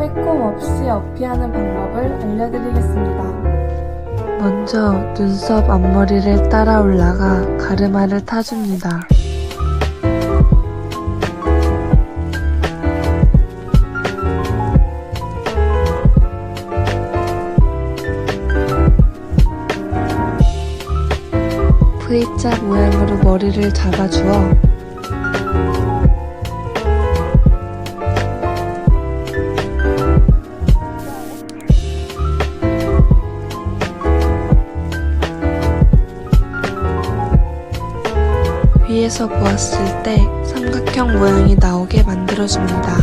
빼꼼 없이 어피하는 방법을 알려드리겠습니다. 먼저 눈썹 앞머리를 따라 올라가 가르마를 타줍니다. V자 모양으로 머리를 잡아주어 위에서 보았을 때 삼각형 모양이 나오게 만들어줍니다.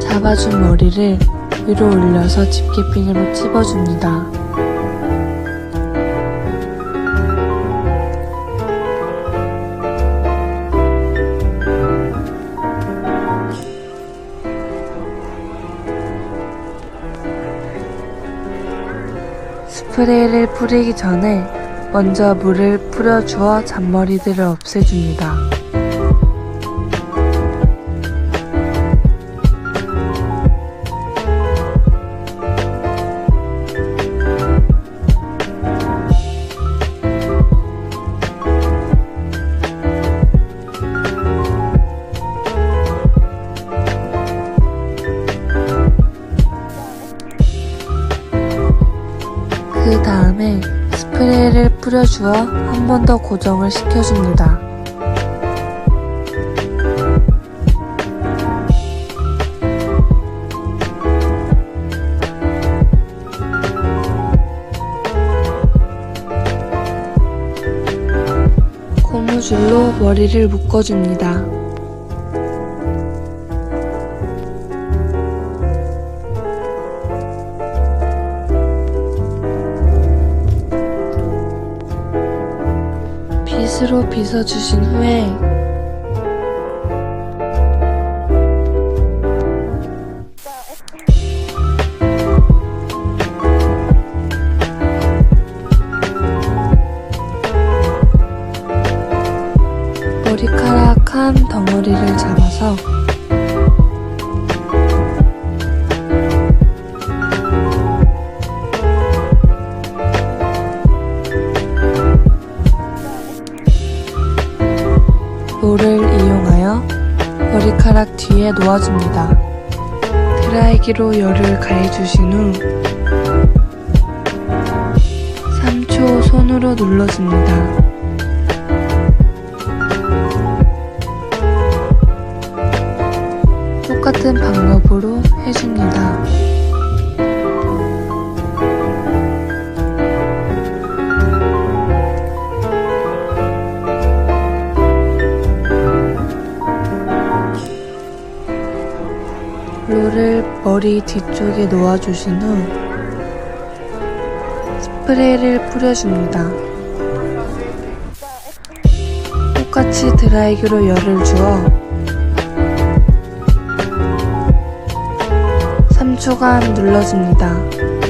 잡아준 머리를 위로 올려서 집게핀으로 찝어줍니다. 스프레이를 뿌리기 전에 먼저 물을 뿌려주어 잔머리들을 없애줍니다. 그 다음에 스프레이를 뿌려주어 한 번 더 고정을 시켜줍니다. 고무줄로 머리를 묶어줍니다. 빗으로 빗어주신 후에 머리카락 한 덩어리를 잡아서 머리카락 뒤에 놓아줍니다. 드라이기로 열을 가해주신 후 3초 손으로 눌러줍니다. 똑같은 방법으로 롤을 머리 뒤쪽에 놓아주신 후 스프레이를 뿌려줍니다. 똑같이 드라이기로 열을 주어 3초간 눌러줍니다.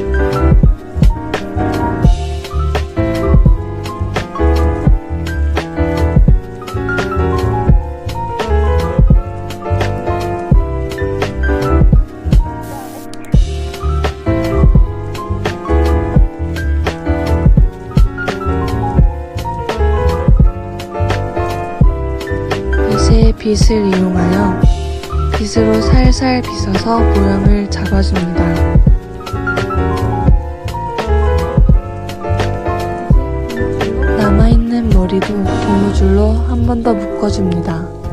빗을 이용하여 빗으로 살살 빗어서 모양을 잡아줍니다. 남아있는 머리도 고무줄로 한 번 더 묶어줍니다.